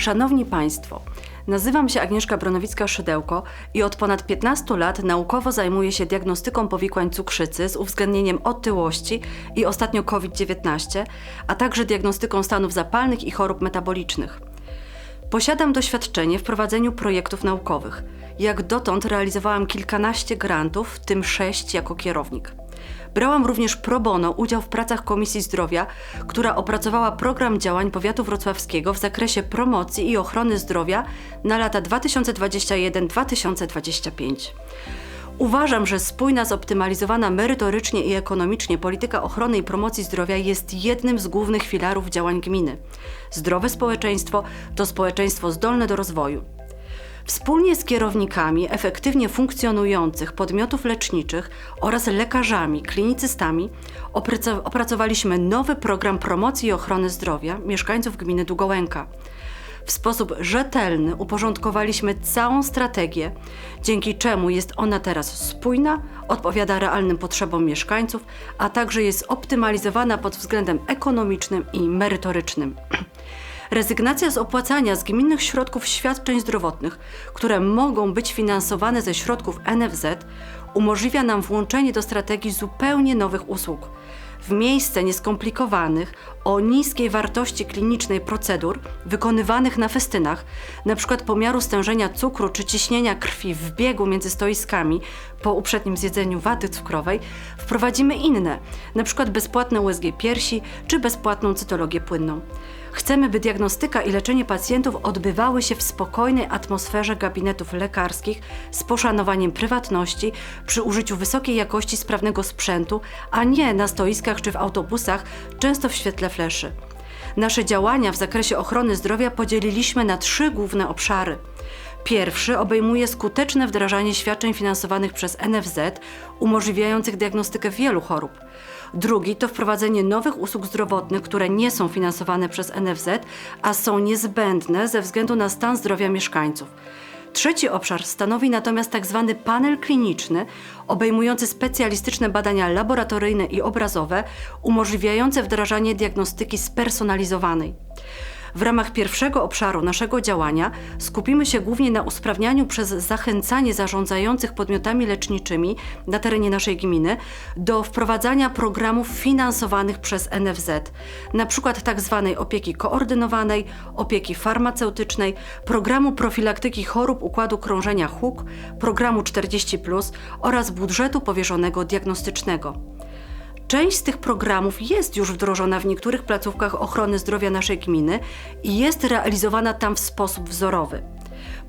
Szanowni Państwo, nazywam się Agnieszka Bronowicka-Szydełko i od ponad 15 lat naukowo zajmuję się diagnostyką powikłań cukrzycy z uwzględnieniem otyłości i ostatnio COVID-19, a także diagnostyką stanów zapalnych i chorób metabolicznych. Posiadam doświadczenie w prowadzeniu projektów naukowych. Jak dotąd realizowałam kilkanaście grantów, w tym sześć jako kierownik. Brałam również pro bono udział w pracach Komisji Zdrowia, która opracowała program działań powiatu wrocławskiego w zakresie promocji i ochrony zdrowia na lata 2021-2025. Uważam, że spójna, zoptymalizowana merytorycznie i ekonomicznie polityka ochrony i promocji zdrowia jest jednym z głównych filarów działań gminy. Zdrowe społeczeństwo to społeczeństwo zdolne do rozwoju. Wspólnie z kierownikami efektywnie funkcjonujących podmiotów leczniczych oraz lekarzami, klinicystami opracow- opracowaliśmy nowy program promocji i ochrony zdrowia mieszkańców gminy Długołęka. W sposób rzetelny uporządkowaliśmy całą strategię, dzięki czemu jest ona teraz spójna, odpowiada realnym potrzebom mieszkańców, a także jest optymalizowana pod względem ekonomicznym i merytorycznym. Rezygnacja z opłacania z gminnych środków świadczeń zdrowotnych, które mogą być finansowane ze środków NFZ, umożliwia nam włączenie do strategii zupełnie nowych usług. W miejsce nieskomplikowanych, o niskiej wartości klinicznej procedur wykonywanych na festynach, np. pomiaru stężenia cukru czy ciśnienia krwi w biegu między stoiskami po uprzednim zjedzeniu waty cukrowej, wprowadzimy inne, np. bezpłatne USG piersi czy bezpłatną cytologię płynną. Chcemy, by diagnostyka i leczenie pacjentów odbywały się w spokojnej atmosferze gabinetów lekarskich z poszanowaniem prywatności, przy użyciu wysokiej jakości sprawnego sprzętu, a nie na stoiskach czy w autobusach, często w świetle fleszy. Nasze działania w zakresie ochrony zdrowia podzieliliśmy na trzy główne obszary. Pierwszy obejmuje skuteczne wdrażanie świadczeń finansowanych przez NFZ, umożliwiających diagnostykę wielu chorób. Drugi to wprowadzenie nowych usług zdrowotnych, które nie są finansowane przez NFZ, a są niezbędne ze względu na stan zdrowia mieszkańców. Trzeci obszar stanowi natomiast tzw. Tak panel kliniczny, obejmujący specjalistyczne badania laboratoryjne i obrazowe, umożliwiające wdrażanie diagnostyki spersonalizowanej. W ramach pierwszego obszaru naszego działania skupimy się głównie na usprawnianiu przez zachęcanie zarządzających podmiotami leczniczymi na terenie naszej gminy do wprowadzania programów finansowanych przez NFZ, na przykład tzw. Tak opieki koordynowanej, opieki farmaceutycznej, programu profilaktyki chorób układu krążenia HUK, programu 40 oraz budżetu powierzonego diagnostycznego. Część z tych programów jest już wdrożona w niektórych placówkach ochrony zdrowia naszej gminy i jest realizowana tam w sposób wzorowy.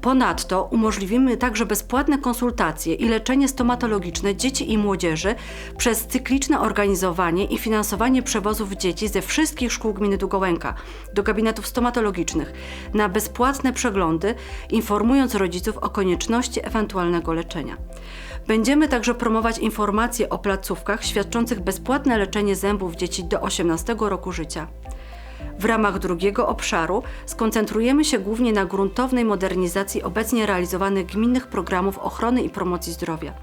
Ponadto umożliwimy także bezpłatne konsultacje i leczenie stomatologiczne dzieci i młodzieży przez cykliczne organizowanie i finansowanie przewozów dzieci ze wszystkich szkół gminy Długołęka do gabinetów stomatologicznych na bezpłatne przeglądy, informując rodziców o konieczności ewentualnego leczenia. Będziemy także promować informacje o placówkach świadczących bezpłatne leczenie zębów dzieci do 18 roku życia. W ramach drugiego obszaru skoncentrujemy się głównie na gruntownej modernizacji obecnie realizowanych gminnych programów ochrony i promocji zdrowia.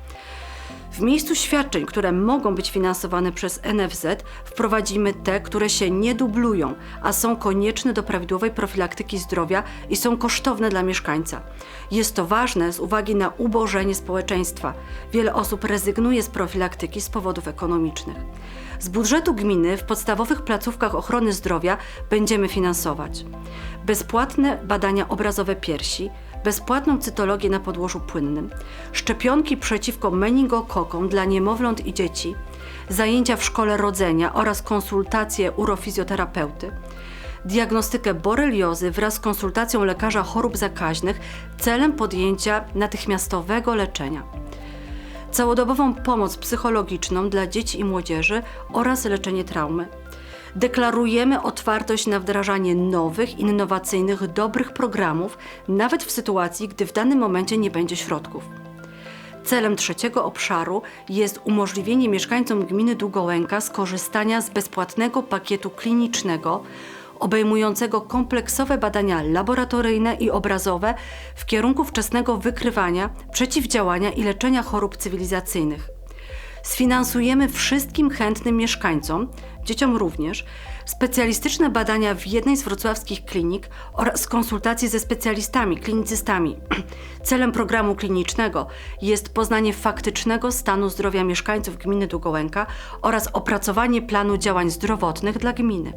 W miejscu świadczeń, które mogą być finansowane przez NFZ, wprowadzimy te, które się nie dublują, a są konieczne do prawidłowej profilaktyki zdrowia i są kosztowne dla mieszkańca. Jest to ważne z uwagi na ubożenie społeczeństwa. Wiele osób rezygnuje z profilaktyki z powodów ekonomicznych. Z budżetu gminy w podstawowych placówkach ochrony zdrowia będziemy finansować bezpłatne badania obrazowe piersi, bezpłatną cytologię na podłożu płynnym, szczepionki przeciwko meningokokom dla niemowląt i dzieci, zajęcia w szkole rodzenia oraz konsultacje urofizjoterapeuty, diagnostykę boreliozy wraz z konsultacją lekarza chorób zakaźnych celem podjęcia natychmiastowego leczenia. Całodobową pomoc psychologiczną dla dzieci i młodzieży oraz leczenie traumy deklarujemy otwartość na wdrażanie nowych, innowacyjnych, dobrych programów, nawet w sytuacji, gdy w danym momencie nie będzie środków. Celem trzeciego obszaru jest umożliwienie mieszkańcom gminy Długołęka skorzystania z bezpłatnego pakietu klinicznego obejmującego kompleksowe badania laboratoryjne i obrazowe w kierunku wczesnego wykrywania, przeciwdziałania i leczenia chorób cywilizacyjnych. Sfinansujemy wszystkim chętnym mieszkańcom dzieciom również, specjalistyczne badania w jednej z wrocławskich klinik oraz konsultacje ze specjalistami, klinicystami. Celem programu klinicznego jest poznanie faktycznego stanu zdrowia mieszkańców gminy Długołęka oraz opracowanie planu działań zdrowotnych dla gminy.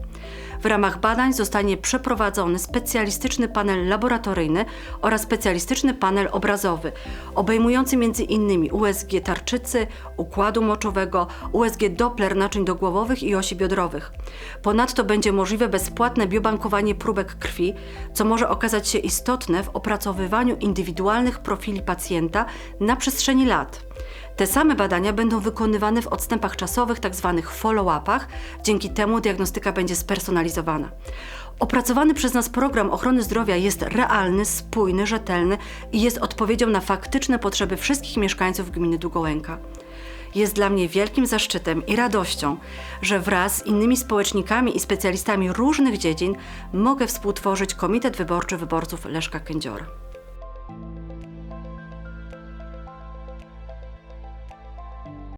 W ramach badań zostanie przeprowadzony specjalistyczny panel laboratoryjny oraz specjalistyczny panel obrazowy, obejmujący m.in. USG tarczycy, układu moczowego, USG Doppler naczyń dogłowowych i osi biodrowych. Ponadto będzie możliwe bezpłatne biobankowanie próbek krwi, co może okazać się istotne w opracowywaniu indywidualnych profili pacjenta na przestrzeni lat. Te same badania będą wykonywane w odstępach czasowych, tzw. follow-upach, dzięki temu diagnostyka będzie spersonalizowana. Opracowany przez nas program ochrony zdrowia jest realny, spójny, rzetelny i jest odpowiedzią na faktyczne potrzeby wszystkich mieszkańców gminy Długołęka. Jest dla mnie wielkim zaszczytem i radością, że wraz z innymi społecznikami i specjalistami różnych dziedzin mogę współtworzyć Komitet Wyborczy Wyborców Leszka Kędziora.